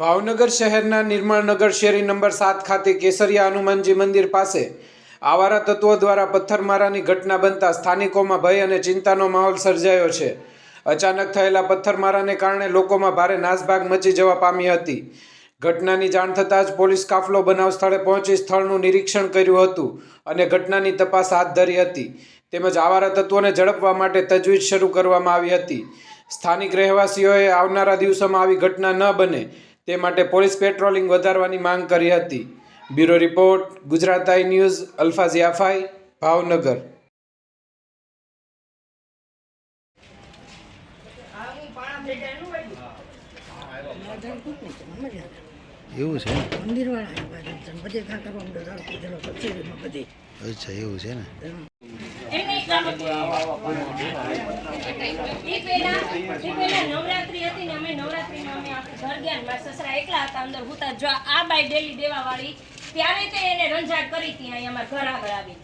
ભાવનગર શહેરના નિર્મળનગર શેરી નંબર સાત ખાતે કેસરિયા હનુમાનજી મંદિર પાસે આવારા તત્વો દ્વારા પથ્થરમારાની ઘટના બનતા સ્થાનિકોમાં ભય અને ચિંતાનો માહોલ સર્જાયો છે. અચાનક થયેલા પથ્થરમારાને કારણે લોકોમાં ભારે નાસભાગ મચી જવા પામી હતી. ઘટનાની જાણ થતાં જ પોલીસ કાફલો બનાવ સ્થળે પહોંચી સ્થળનું નિરીક્ષણ કર્યું હતું અને ઘટનાની તપાસ હાથ ધરી હતી. તેમજ આવારા તત્વોને ઝડપવા માટે તજવીજ શરૂ કરવામાં આવી હતી. સ્થાનિક રહેવાસીઓએ આવનારા દિવસોમાં આવી ઘટના ન બને તે માટે પોલીસ પેટ્રોલિંગ વધારવાની માંગ કરી હતી. Bureau report Gujarat I news alpha ઝિયાફાઈ ભાવનગર. એવું છે? ને? મંદિરવાળા બધે બધે. અચ્છા એવું છે નવરાત્રી હતી ને અમે નવરાત્રીમાં અમે ઘર ગયા મારા સસરા એકલા હતા અંદર હુતા. જો આ બાઈ ડેલી દેવા ત્યારે તે એને રંજાડ કરી હતી અહીંયા અમારા ઘર આગળ આવી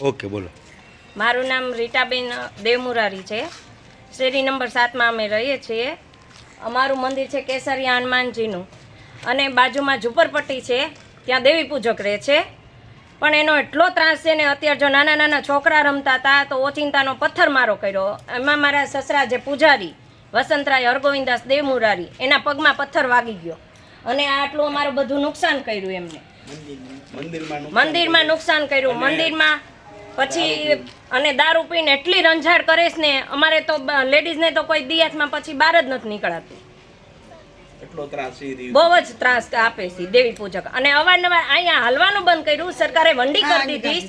ઓકે બોલો. મારું નામ રીટાબેન દેવમુરારી છે. શેરી નંબર સાતમાં અમે રહીએ છીએ. અમારું મંદિર છે કેસરિયા હનુમાનજીનું. અને બાજુમાં ઝુંપડપટ્ટી છે. ત્યાં દેવી પૂજક રહે છે. પણ એનો એટલો ત્રાસ છે ને અત્યારે જો નાના નાના છોકરા રમતા હતા તો ઓચિંતાનો પથ્થર મારો કર્યો. એમાં મારા સસરા જે પૂજારી વસંતરાય હરગોવિંદાસ દેવમુરારી એના પગમાં પથ્થર વાગી ગયો. અને આટલું અમારું બધું નુકસાન કર્યું એમને. મંદિરમાં નુકસાન કર્યું. મંદિરમાં પછી અને દારૂ પીને એટલી રંજાડ કરેશ ને અમારે તો લેડીઝને તો કોઈ દિયાથમાં પછી બહાર જ નથી નીકળાતું. બહુ જ ત્રાસ આપે છે દેવી પૂજક. અને અવારનવાર અહીંયા હાલવાનું બંધ કર્યું. સરકારે વંડી કરી દીધી.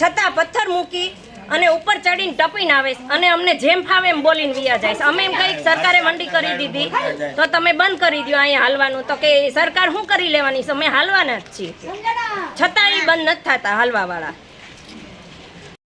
છતાં પથ્થર મૂકી અને ઉપર ચડીને ટપીને આવે છે. અને અમને જેમ ફાવે એમ બોલીને વિયા જાય છે. અમે એમ કઈ સરકારે વંડી કરી દીધી. તો તમે બંધ કરી દો અહીંયા હાલવાનું. તો કે સરકાર શું કરી લેવાની છે? અમે હાલવાના જ છીએ. છતાં એ બંધ નથી થતા હાલવા વાળા